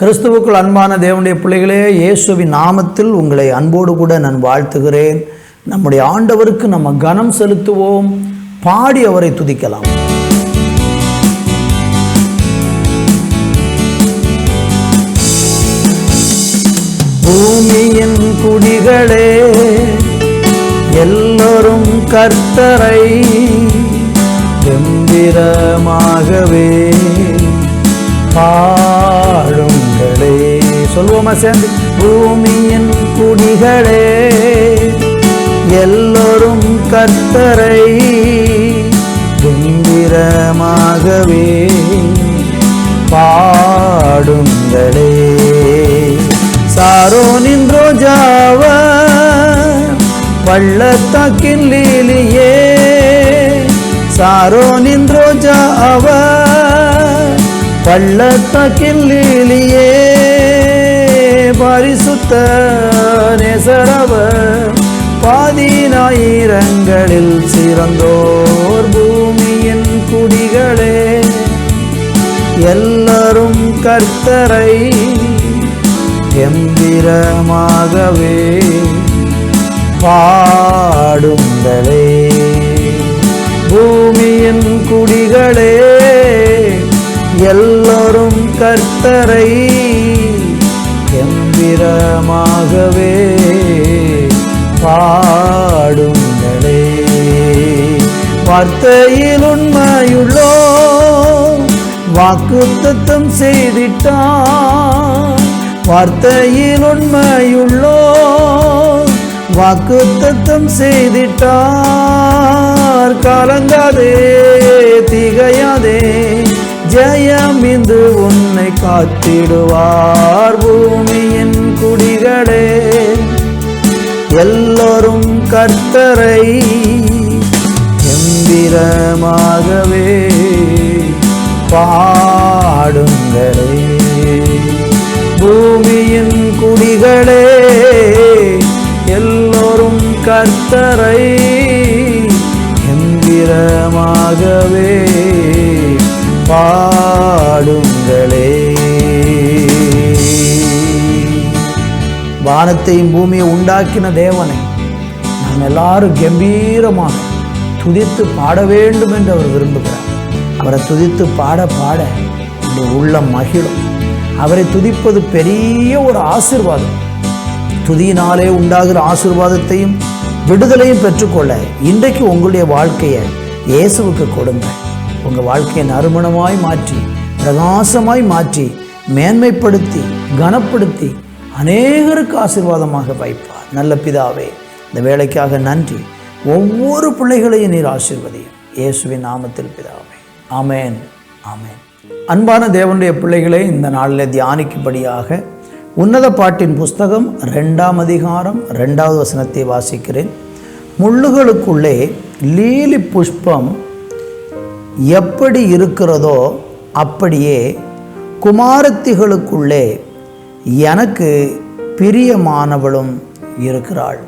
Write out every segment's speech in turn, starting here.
கிறிஸ்துவுக்குள் அன்பான தேவனுடைய பிள்ளைகளே இயேசுவின் நாமத்தில் உங்களை அன்போடு கூட நான் வாழ்த்துகிறேன். நம்முடைய ஆண்டவருக்கு நம்ம கனம் செலுத்துவோம். பாடி அவரை துதிக்கலாம். பூமியின் குடிகளே எல்லோரும் கர்த்தரை கம்பீரமாகவே பாடும். சொல்வோமா சேர்ந்து? பூமியின் குடிகளே எல்லோரும் கர்த்தரை கம்பீரமாகவே பாடுங்களே. சாரோனின் ரோஜாவ பள்ளத்தாக்கின் லீலியே சாரோனின் ரோஜாவ பள்ளத்தாக்கின் லீலியே. பரிசுத்த நேசரவ பாதினாயிரங்களில் சிறந்தோர் பூமியின் குடிகளே. எல்லாரும் கர்த்தரை எம்பிரமாகவே பாடுங்களே. பூமியின் குடிகளே எல்லோரும் கர்த்தரை எம்பிரமாகவே பாடுங்களே. வார்த்தையில் உண்மையுள்ளோ வாக்கு தத்தம் செய்திட்டான் வார்த்தையில் உண்மையுள்ளோ வாக்கு தத்தம் செய்திட்டார். கலங்காதே திகையாதே. ஜெயம் இந்து உன்னை காத்திடுவார் பூமியின் குடிகளே. எல்லோரும் கர்த்தரை எந்திரமாகவே பாடுங்களே. பூமியின் குடிகளே எல்லோரும் கர்த்தரை எந்திரமாகவே பாடுங்களே. வானத்தையும் பூமியை உண்டாக்கின தேவனை நாம் எல்லாரும் கம்பீரமாக துதித்து பாட வேண்டும் என்று அவர் விரும்புகிறார். அவரை துதித்து பாட பாட இந்த உள்ளம் மகிழும். அவரை துதிப்பது பெரிய ஒரு ஆசிர்வாதம். துதியினாலே உண்டாகிற ஆசிர்வாதத்தையும் விடுதலையும் பெற்றுக்கொள்ள இன்றைக்கு உங்களுடைய வாழ்க்கையை இயேசுவுக்கு கொடுங்கள். உங்கள் வாழ்க்கையை நறுமணமாய் மாற்றி பிரகாசமாய் மாற்றி மேன்மைப்படுத்தி கனப்படுத்தி அநேகருக்கு ஆசீர்வாதமாக வைப்பார். நல்ல பிதாவே இந்த வேலைக்காக நன்றி. ஒவ்வொரு பிள்ளைகளையும் நீர் ஆசீர்வதியும். இயேசுவின் நாமத்தில் பிதாவே. ஆமேன் ஆமேன். அன்பான தேவனுடைய பிள்ளைகளை இந்த நாளில் தியானிக்கும்படியாக உன்னத பாட்டின் புஸ்தகம் ரெண்டாம் அதிகாரம் ரெண்டாவது வசனத்தை வாசிக்கிறேன். முள்ளுகளுக்குள்ளே லீலி புஷ்பம் எப்படி இருக்கிறதோ அப்படியே குமாரத்திகளுக்குள்ளே எனக்கு பிரியமானவளும் இருக்கிறாள்.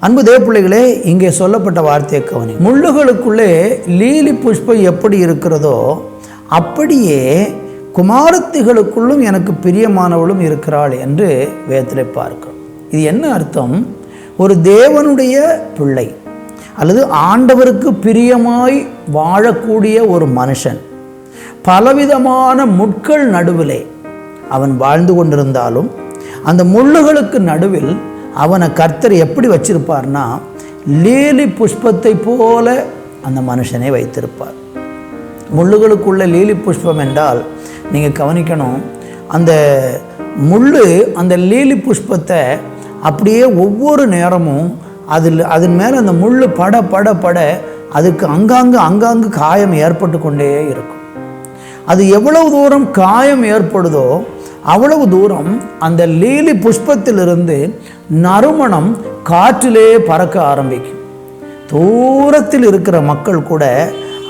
அன்பு தேவப்பிள்ளைகளே இங்கே சொல்லப்பட்ட வார்த்தையை கவனி முள்ளுகளுக்குள்ளே லீலி புஷ்பம் எப்படி இருக்கிறதோ அப்படியே குமாரத்திகளுக்குள்ளும் எனக்கு பிரியமானவளும் இருக்கிறாள் என்று வேதத்தில் பார்க்கிறோம். இது என்ன அர்த்தம்? ஒரு தேவனுடைய பிள்ளை. அல்லது ஆண்டவருக்கு பிரியமாய் வாழக்கூடிய ஒரு மனுஷன். பலவிதமான முட்கள் நடுவிலே அவன் வாழ்ந்து கொண்டிருந்தாலும் அந்த முள்ளுகளுக்கு நடுவில் அவனை கர்த்தர் எப்படி வச்சிருப்பார்னா லீலி புஷ்பத்தை போல அந்த மனுஷனை வைத்திருப்பார். முள்ளுகளுக்குள்ள லீலி புஷ்பம் என்றால் நீங்கள் கவனிக்கணும் அந்த முள் அந்த லீலி புஷ்பத்தை அப்படியே ஒவ்வொரு நேரமும் அதில் அதன் மேலே அந்த முள் பட பட பட அதுக்கு அங்காங்கு அங்காங்கு காயம் ஏற்பட்டு கொண்டே இருக்கும். அது எவ்வளவு தூரம் காயம் ஏற்படுதோ அவ்வளவு தூரம் அந்த லீலி புஷ்பத்திலிருந்து நறுமணம் காற்றிலே பறக்க ஆரம்பிக்கும். தூரத்தில் இருக்கிற மக்கள் கூட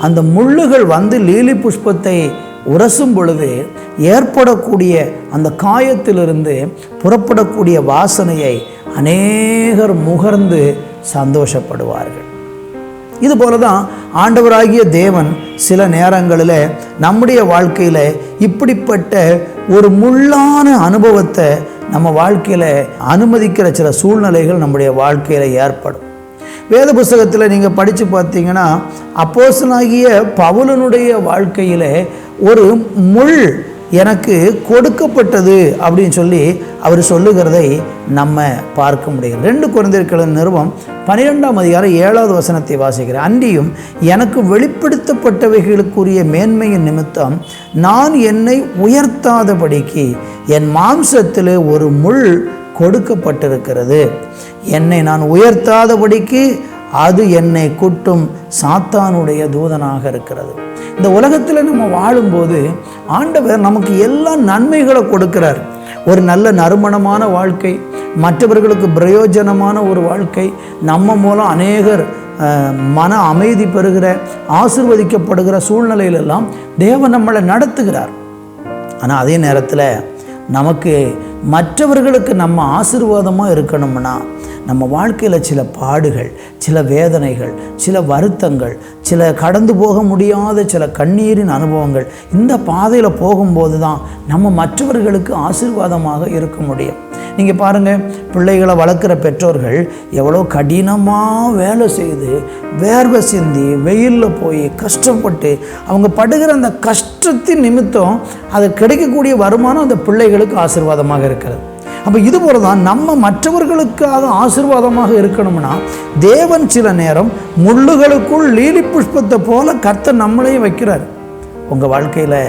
அந்த முள்ளுகள் வந்து லீலி புஷ்பத்தை உரசும் பொழுது ஏற்படக்கூடிய அந்த காயத்திலிருந்து புறப்படக்கூடிய வாசனையை அநேகர் முகர்ந்து சந்தோஷப்படுவார்கள். இது போல தான் ஆண்டவராகிய தேவன் சில நேரங்களில் நம்முடைய வாழ்க்கையில் இப்படிப்பட்ட ஒரு முள்ளான அனுபவத்தை நம்ம வாழ்க்கையில் அனுமதிக்கிற சில சூழ்நிலைகள் நம்முடைய வாழ்க்கையில் ஏற்படும். வேத புஸ்தகத்தில் நீங்கள் படித்து பார்த்தீங்கன்னா அப்போசனாகிய பவுலனுடைய வாழ்க்கையில் ஒரு முள் எனக்கு கொடுக்கப்பட்டது அப்படின்னு சொல்லி அவர் சொல்லுகிறதை நம்ம பார்க்க முடியும் ரெண்டு குழந்தைகளின் நிறுவம் பன்னிரெண்டாம் அதிகாரம் ஏழாவது வசனத்தை வாசிக்கிறேன். அன்றியும் எனக்கு வெளிப்படுத்தப்பட்டவைகளுக்குரிய மேன்மையின் நிமித்தம் நான் என்னை உயர்த்தாதபடிக்கு என் மாம்சத்தில் ஒரு முள் கொடுக்கப்பட்டிருக்கிறது. என்னை நான் உயர்த்தாதபடிக்கு அது என்னை குட்டும் சாத்தானுடைய தூதனாக இருக்கிறது. இந்த உலகத்தில் நம்ம வாழும்போது ஆண்டவர் நமக்கு எல்லா நன்மைகளை கொடுக்கிறார். ஒரு நல்ல நறுமணமான வாழ்க்கை மற்றவர்களுக்கு பிரயோஜனமான ஒரு வாழ்க்கை நம்ம மூலம் அநேகர் மன அமைதி பெறுகிற ஆசிர்வதிக்கப்படுகிற சூழ்நிலையிலெல்லாம் தேவன் நம்மளை நடத்துகிறார். ஆனால் அதே நேரத்தில் நமக்கு மற்றவர்களுக்கு நம்ம ஆசீர்வாதமாக இருக்கணும்னா நம்ம வாழ்க்கையில் சில பாடுகள் சில வேதனைகள் சில வருத்தங்கள் சில கடந்து போக முடியாத சில கண்ணீரின் அனுபவங்கள் இந்த பாதையில் போகும்போது தான் நம்ம மற்றவர்களுக்கு ஆசீர்வாதமாக இருக்க முடியும். நீங்கள் பாருங்கள் பிள்ளைகளை வளர்க்குற பெற்றோர்கள் எவ்வளோ கடினமாக வேலை செய்து வேர்வை சிந்தி வெயிலில் போய் கஷ்டப்பட்டு அவங்க படுகிற அந்த கஷ்டத்தின் நிமித்தம் அது கிடைக்கக்கூடிய வருமானம் அந்த பிள்ளைகளுக்கு ஆசீர்வாதமாக இருக்கிறது. அப்போ இது போல தான் நம்ம மற்றவர்களுக்காக ஆசிர்வாதமாக இருக்கணும்னா தேவன் சில நேரம் முள்ளுகளுக்குள் லீலி புஷ்பத்தை போல கர்த்தர் நம்மளையும் வைக்கிறார். உங்கள் வாழ்க்கையில்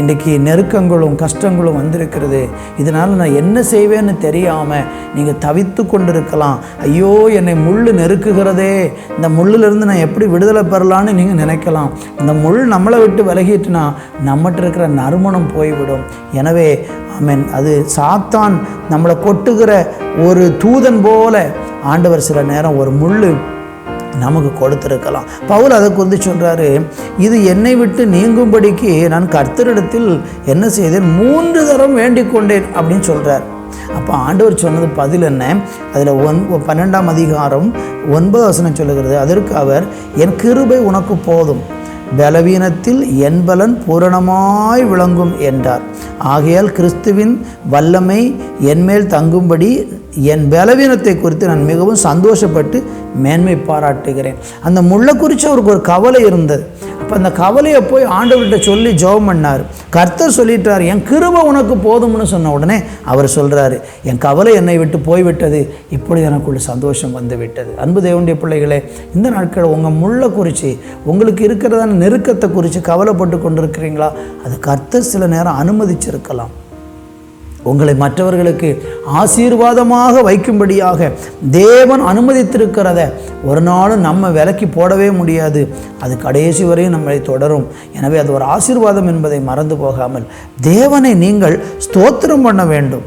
இன்றைக்கி நெருக்கங்களும் கஷ்டங்களும் வந்திருக்கிறது. இதனால் நான் என்ன செய்வேன்னு தெரியாமல் நீங்கள் தவித்து கொண்டிருக்கலாம். ஐயோ என்னை முள் நெருக்குகிறதே. இந்த முள்ளிலிருந்து நான் எப்படி விடுதலை பெறலான்னு நீங்கள் நினைக்கலாம். இந்த முள் நம்மளை விட்டு விலகிட்டுனா நம்மகிட்ட இருக்கிற நறுமணம் போய்விடும். எனவே ஆமென். அது சாத்தான் நம்மளை கொட்டுகிற ஒரு தூதன் போல. ஆண்டவர் சில நேரம் ஒரு முள் நமக்கு கொடுத்திருக்கலாம். பவுல் அதை குறித்து சொல்கிறாரு இது என்னை விட்டு நீங்கும்படிக்கு நான் கர்த்தரிடத்தில் என்ன செய்தேன்? மூன்று தரம் வேண்டிக் கொண்டேன் அப்படின்னு சொல்கிறார் அப்போ ஆண்டவர் சொன்னது பதில் என்ன? அதில் ஒன் பன்னெண்டாம் அதிகாரம் ஒன்பது வசனம் சொல்லுகிறது அதற்கு அவர் என் கிருபை உனக்கு போதும். பலவீனத்தில் என் பலன் பூரணமாய் விளங்கும் என்றார். ஆகையால் கிறிஸ்துவின் வல்லமை என்மேல் தங்கும்படி என் பலவீனத்தை குறித்து நான் மிகவும் சந்தோஷப்பட்டு மேன்மை பாராட்டுகிறேன். அந்த முள்ளை குறித்து அவருக்கு ஒரு கவலை இருந்தது. அப்போ அந்த கவலையை போய் ஆண்டவர்கிட்ட சொல்லி ஜெபம் பண்ணார். கர்த்தர் சொல்லிட்டார் என் கிருபை உனக்கு போதும்னு சொன்ன உடனே அவர் சொல்கிறாரு என் கவலை என்னை விட்டு போய்விட்டது இப்பொழுது எனக்குள்ள சந்தோஷம் வந்து விட்டது அன்பு தேவனுடைய பிள்ளைகளே இந்த நாட்கள் உங்கள் முள்ளை குறித்து உங்களுக்கு இருக்கிறதான நெருக்கத்தை குறித்து கவலைப்பட்டு கொண்டிருக்கிறீங்களா? அது கர்த்தர் சில நேரம் அனுமதிச்சிருக்கலாம். உங்களை மற்றவர்களுக்கு ஆசீர்வாதமாக வைக்கும்படியாக தேவன் அனுமதித்திருக்கிறத ஒரு நாளும் நம்ம விலக்கி போடவே முடியாது. அது கடைசி வரையும் நம்மளை தொடரும். எனவே அது ஒரு ஆசீர்வாதம் என்பதை மறந்து போகாமல் தேவனை நீங்கள் ஸ்தோத்திரம் பண்ண வேண்டும்.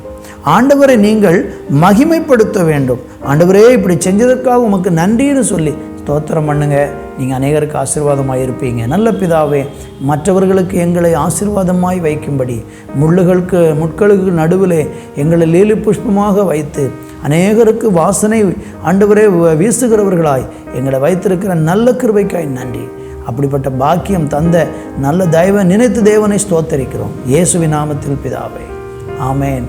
ஆண்டவரை நீங்கள் மகிமைப்படுத்த வேண்டும். ஆண்டவரே இப்படி செஞ்சதற்காக உமக்கு நன்றின்னு சொல்லி ஸ்தோத்திரம் பண்ணுங்க. நீங்கள் அநேகருக்கு ஆசீர்வாதமாக இருப்பீங்க. நல்ல பிதாவே மற்றவர்களுக்கு எங்களை ஆசீர்வாதமாய் வைக்கும்படி முள்ளுகளுக்கு முட்களுக்கு நடுவிலே எங்களை லீலி புஷ்பமாக வைத்து அநேகருக்கு வாசனை ஆண்டவரே வீசுகிறவர்களாய் எங்களை வைத்திருக்கிற நல்ல கிருபைக்காய் நன்றி. அப்படிப்பட்ட பாக்கியம் தந்த நல்ல தெய்வ நினைத்து தேவனை ஸ்தோத்தரிக்கிறோம். இயேசுவி நாமத்தில் பிதாவே. ஆமேன்.